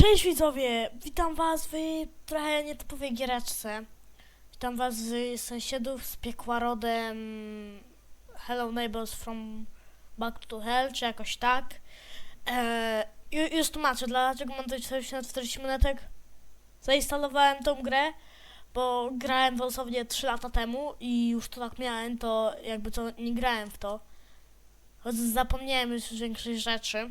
Cześć widzowie, witam was w trochę nietypowej giereczce. Witam was z sąsiadów z piekła rodem Hello Neighbors from Back to Hell, czy jakoś tak. Eee, ju- już tłumaczę, dlaczego mam tutaj 40 minutek. Zainstalowałem tą grę, bo grałem dosłownie 3 lata temu i już to tak miałem, to jakby to nie grałem w to. Choć zapomniałem już większość rzeczy.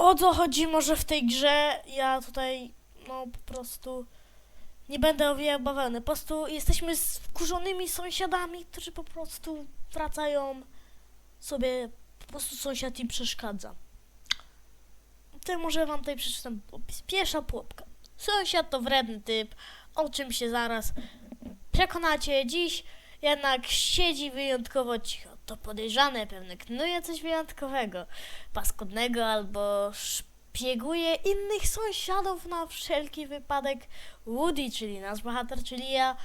O co chodzi może w tej grze? Ja tutaj, no po prostu nie będę owijał bawełny. Po prostu jesteśmy wkurzonymi sąsiadami, którzy po prostu wracają sobie, po prostu sąsiad im przeszkadza. To może wam tutaj przeczytam opis. Pierwsza pułapka. Sąsiad to wredny typ, o czym się zaraz przekonacie dziś, jednak siedzi wyjątkowo cicho. To podejrzane, pewnie knuje coś wyjątkowego paskudnego albo szpieguje innych sąsiadów na wszelki wypadek. Woody, czyli nasz bohater, czyli ja,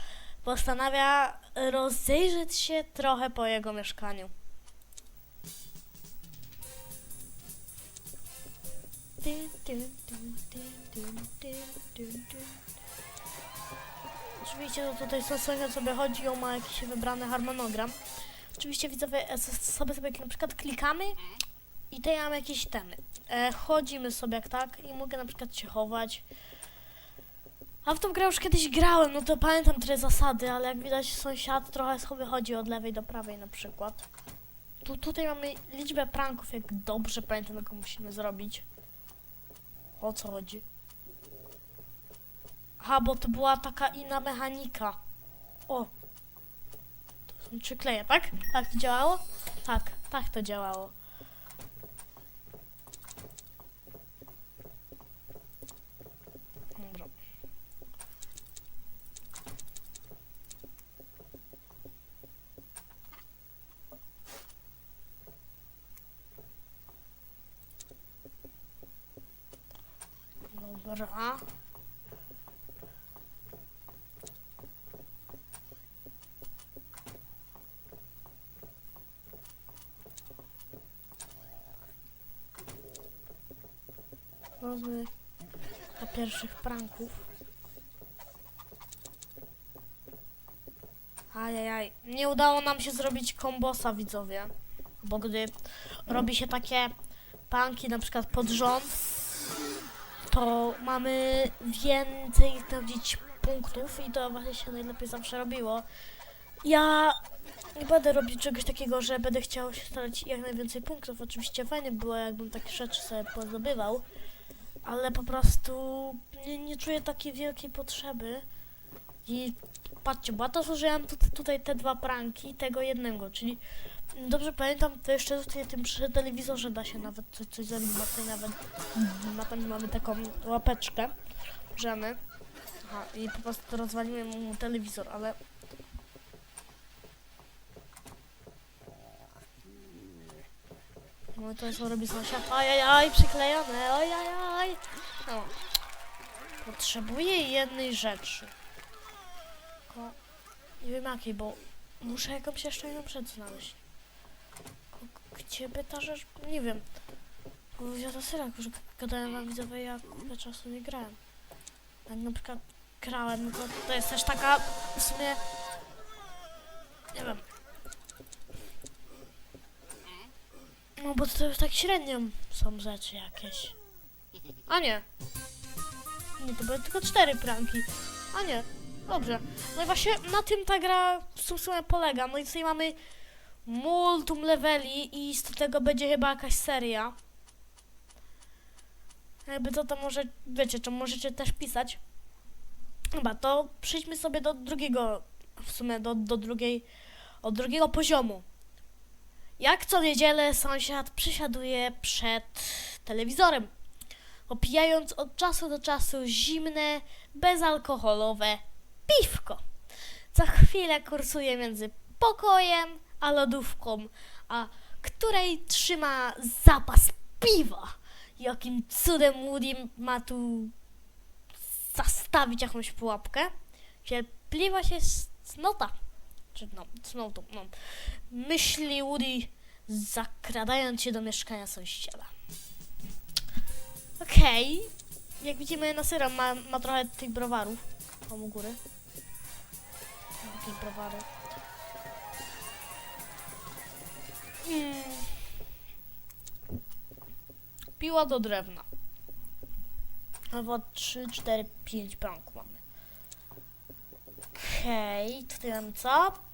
postanawia rozejrzeć się trochę po jego mieszkaniu. Dyn, dyn, dyn, dyn, dyn, dyn, dyn, dyn. Oczywiście tutaj sąsiad sobie chodzi, on ma jakiś wybrany harmonogram. Oczywiście widzowie e, sobie sobie na przykład klikamy i tutaj mamy jakieś temy. E, chodzimy sobie jak tak i mogę na przykład się chować. A w tą grę już kiedyś grałem, no to pamiętam te zasady, ale jak widać sąsiad trochę sobie chodzi od lewej do prawej na przykład. Tu, tutaj mamy liczbę pranków, jak dobrze pamiętam, jaką musimy zrobić. O co chodzi? Aha, bo to była taka inna mechanika. O, to trzy kleje, tak? Tak to działało? Tak, tak to działało. Dobra. Dobra. Wezmę do pierwszych pranków. Ajajaj, nie udało nam się zrobić kombosa, widzowie. Bo gdy robi się takie pranki na przykład pod rząd, to mamy więcej sprawdzić punktów i to właśnie się najlepiej zawsze robiło. Ja nie będę robić czegoś takiego, że będę chciał się starać jak najwięcej punktów. Oczywiście fajnie było, jakbym takie rzeczy sobie pozdobywał, ale po prostu nie, nie czuję takiej wielkiej potrzeby. I patrzcie, bo ja to zużyłem tu, tutaj te dwa pranki, tego jednego, czyli dobrze pamiętam, to jeszcze tutaj tym przy telewizorze da się nawet coś, coś zrobić, bo tutaj nawet na pewno mamy taką łapeczkę, możemy. Aha, i po prostu rozwaliłem mu telewizor, ale No to jest robi sąsiad. Ajajaj, przyklejone, ojajaj. No. Potrzebuję jednej rzeczy. Tylko nie wiem jakiej, bo muszę jakąś jeszcze jedną rzecz znaleźć. Gdzie by ta rzecz... Nie wiem. Bo ja to syrak już gadałem wam widzowie, ja kupę czasu nie grałem. Jak na przykład grałem, no to, to jest też taka w sumie... Nie wiem. No bo to już tak średnio są rzeczy jakieś. A nie. Nie, to były tylko cztery pranki. A nie. Dobrze. No i właśnie na tym ta gra w sumie polega. No i tutaj mamy multum leveli i z tego będzie chyba jakaś seria. Jakby to to może, wiecie, to możecie też pisać. Chyba, to przejdźmy sobie do drugiego, w sumie do, do drugiej, od drugiego poziomu. Jak co niedzielę sąsiad przysiaduje przed telewizorem, opijając od czasu do czasu zimne, bezalkoholowe piwko. Co chwilę kursuje między pokojem a lodówką, a której trzyma zapas piwa. Jakim cudem Woody ma tu zastawić jakąś pułapkę? Cierpliwość jest cnota. Czy no, cnotą, no. Myśli Woody, zakradając się do mieszkania sąsiada. Okej. Jak widzimy na serio ma, ma trochę tych browarów. Tam u góry. Jakieś browary. Mm. Piła do drewna. Albo 3, 4, 5 pranków mamy. Okej, tutaj mam co?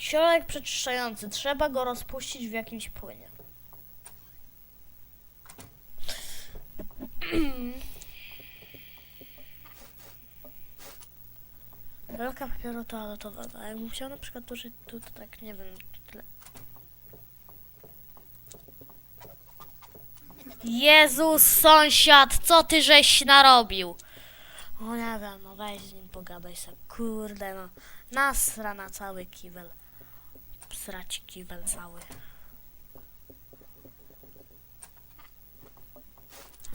Środek przeczyszczający. Trzeba go rozpuścić w jakimś płynie. Rolka papieru toaletowego. A jakbym chciał na przykład użyć tu, to tak, nie wiem, tyle. Jezus, sąsiad, co ty żeś narobił? O nie wiem, no weź z nim pogadaj se. Kurde no, nasra na cały kiwel. Srać kiwel cały.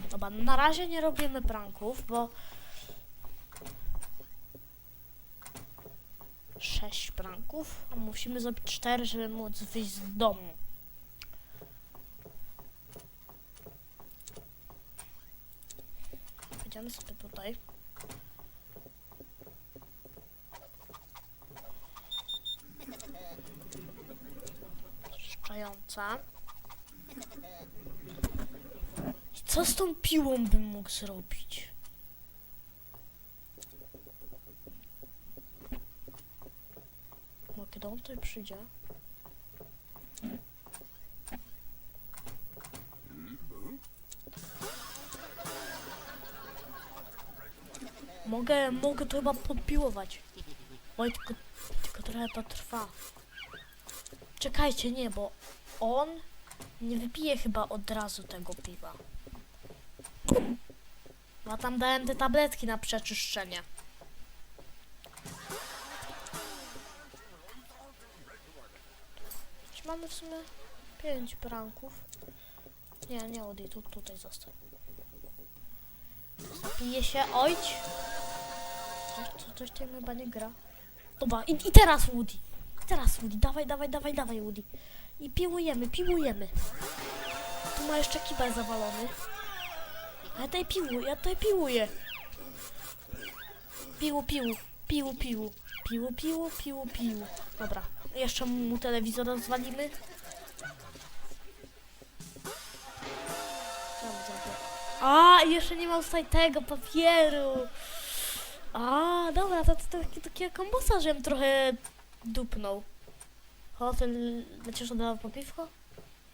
Dobra, na razie nie robimy pranków, bo... Sześć pranków, a musimy zrobić cztery, żeby móc wyjść z domu. Idziemy sobie tutaj. Czyszczająca. I co z tą piłą bym mógł zrobić? No kiedy on tutaj przyjdzie? Mogę, mogę to chyba podpiłować. Oj, tylko, tylko trochę to trwa. Czekajcie, nie, bo on nie wypije chyba od razu tego piwa. A tam dałem te tabletki na przeczyszczenie. Czy mamy w sumie pięć pranków? Nie, nie odej, tu, tutaj zostań. Zapije się, ojć. Coś, co- coś tam chyba nie gra. Dobra, i, i teraz Woody. I teraz Woody, dawaj, dawaj, dawaj, dawaj Woody. I piłujemy, piłujemy. Tu ma jeszcze kibel zawalony. A ja tutaj piłuję, ja tutaj piłuję. Piłu, piłu, piłu, piłu. Piłu, piłu, piłu, piłu. Dobra, jeszcze mu telewizor rozwalimy. A, jeszcze nie ma tutaj tego papieru. A, dobra, to, to, to taki- takiego kombusa, żebym trochę dupnął. O, ten lecisz od razu po piwko?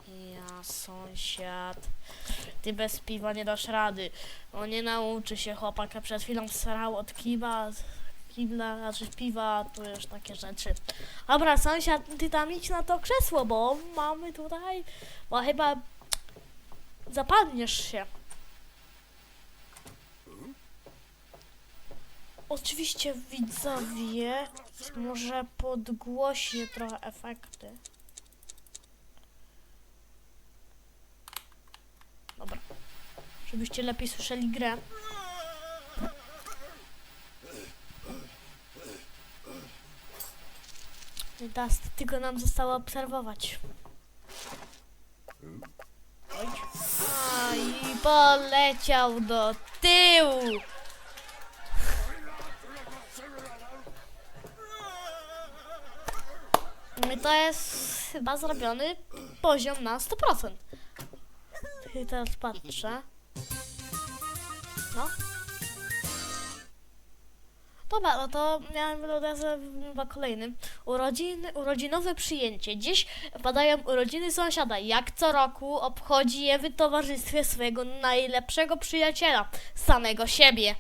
Ja, sąsiad. Ty bez piwa nie dasz rady. On nie nauczy się chłopaka. Przed chwilą srał od kiwa, z kibla, znaczy piwa, tu już takie rzeczy. Dobra, sąsiad, ty tam idź na to krzesło, bo mamy tutaj, bo chyba zapadniesz się. Oczywiście widzowie, może podgłośnie trochę efekty. Dobra. Żebyście lepiej słyszeli grę. Teraz tylko nam zostało obserwować. Oj. A, i poleciał do tyłu. To jest chyba zrobiony poziom na 100%. I teraz patrzę. No. Dobra, no to miałem od razu chyba kolejny. Urodziny, urodzinowe przyjęcie. Dziś padają urodziny sąsiada. Jak co roku obchodzi je w towarzystwie swojego najlepszego przyjaciela, samego siebie.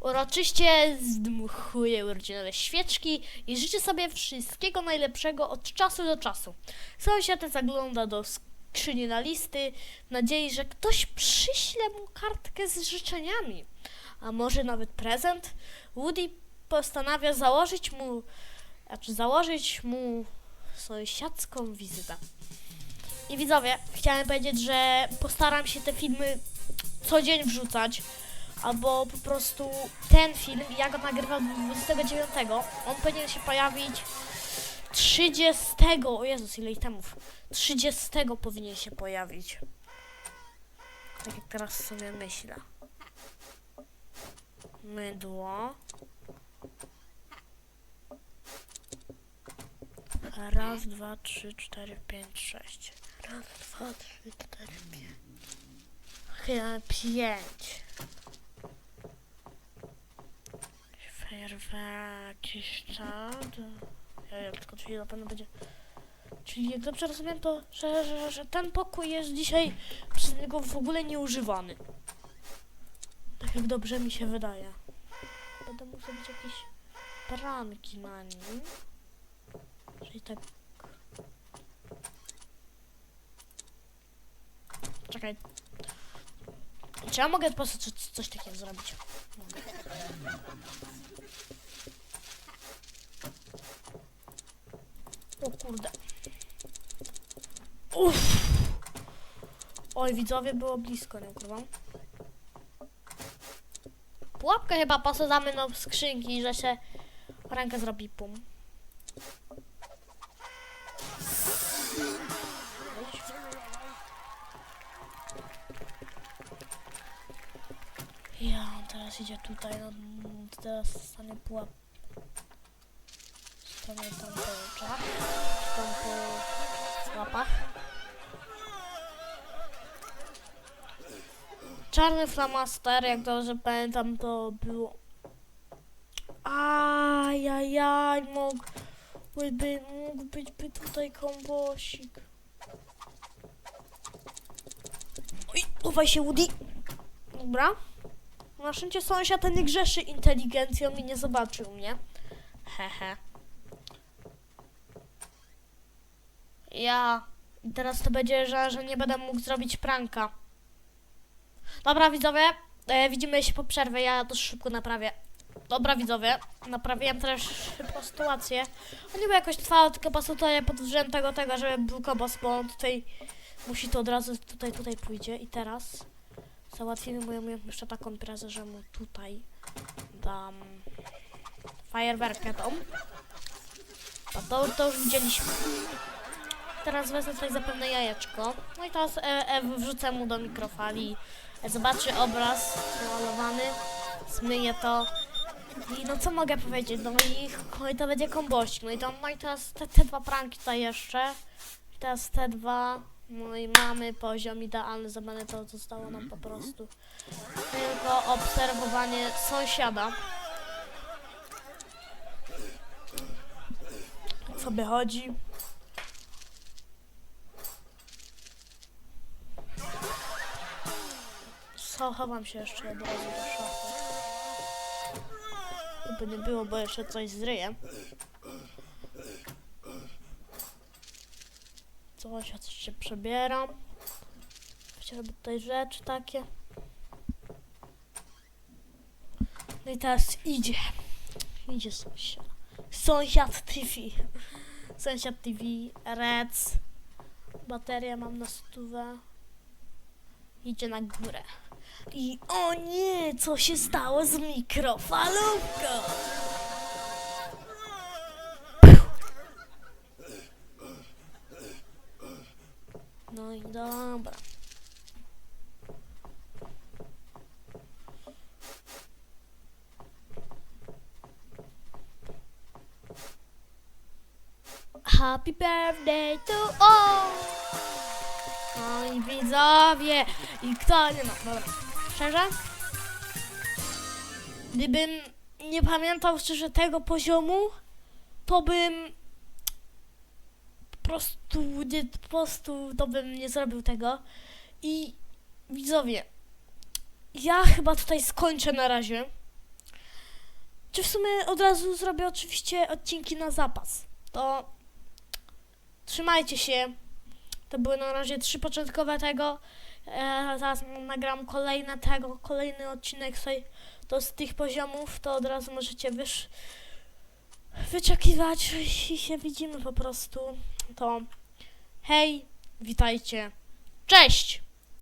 Uroczyście zdmuchuje urodzinowe świeczki i życzy sobie wszystkiego najlepszego od czasu do czasu. Sąsiad zagląda do skrzyni na listy w nadziei, że ktoś przyśle mu kartkę z życzeniami, a może nawet prezent. Woody postanawia założyć mu, znaczy założyć mu sąsiadzką wizytę. I widzowie, chciałem powiedzieć, że postaram się te filmy co dzień wrzucać, albo po prostu ten film, ja go nagrywam 29, on powinien się pojawić 30, o Jezus, ile ich temów, 30 powinien się pojawić. Tak jak teraz sobie myślę. Mydło. Raz, dwa, trzy, cztery, pięć, sześć. Raz, dwa, trzy, cztery, pięć. Chyba pięć. Fajerwerki, czad. Ja wiem, tylko czyli na pewno będzie... Czyli jak dobrze rozumiem, to że, że, że ten pokój jest dzisiaj przez niego w ogóle nieużywany. Tak jak dobrze mi się wydaje. Będę mógł zrobić jakieś pranki na nim. Czyli tak... Czekaj. Czy ja mogę po prostu coś takiego zrobić? Mogę. O kurde. Uff. Oj, widzowie, było blisko, nie ukrywam. Pułapkę chyba posadzamy do skrzynki, że się rękę zrobi pum. Ja, teraz idzie tutaj, no teraz stanie pułap. Stanie tam po oczach, tam po łapach. Czarny flamaster, jak dobrze pamiętam, to było... Ajajaj, mógłby, mógł być by tutaj kombosik. Oj, chowaj się, Woody. Dobra. Na szczęście sąsiad ten nie grzeszy inteligencją i nie zobaczył mnie. Hehe. Ja... I teraz to będzie, że, że nie będę mógł zrobić pranka. Dobra, widzowie, e, widzimy się po przerwie, ja to szybko naprawię. Dobra, widzowie, naprawiłem teraz szybko sytuację. On niby jakoś trwało, tylko po prostu tego, tego, żeby był kobos, bo on tutaj musi to od razu tutaj, tutaj pójdzie. I teraz załatwimy moją jeszcze taką imprezę, że mu tutaj dam fajerwerkę tą. To, to już widzieliśmy. Teraz wezmę tutaj zapewne jajeczko. No i teraz e, e, wrzucę mu do mikrofali. E, zobaczy obraz malowany. Zmyję to. I no co mogę powiedzieć? No i, i to będzie kombosik. No i, to, no i teraz te, te dwa pranki tutaj jeszcze. Teraz te dwa. No i mamy poziom idealny. Zobaczmy to zostało nam po prostu. Tylko obserwowanie sąsiada. Jak sobie chodzi. Schowam się jeszcze od razu do szafy. Żeby nie było, bo jeszcze coś zryję. Coś, ja coś się przebieram. Chciałbym tutaj rzeczy takie. No i teraz idzie. Idzie sąsiad. Sąsiad TV. Sąsiad TV, Rec. Baterię mam na stówę. Idzie na górę. I o nie, co się stało z mikrofalówką? No i dobra. Happy birthday to all! No i widzowie! I kto nie no, dobra. Szczerze? Gdybym nie pamiętał szczerze tego poziomu, to bym po prostu nie, po prostu to bym nie zrobił tego. I widzowie, ja chyba tutaj skończę na razie. Czy w sumie od razu zrobię oczywiście odcinki na zapas. To trzymajcie się. To były na razie trzy początkowe tego. E, zaraz nagram kolejne tego, kolejny odcinek sobie to z tych poziomów, to od razu możecie wysz, wyczekiwać i się widzimy po prostu. To hej, witajcie, cześć!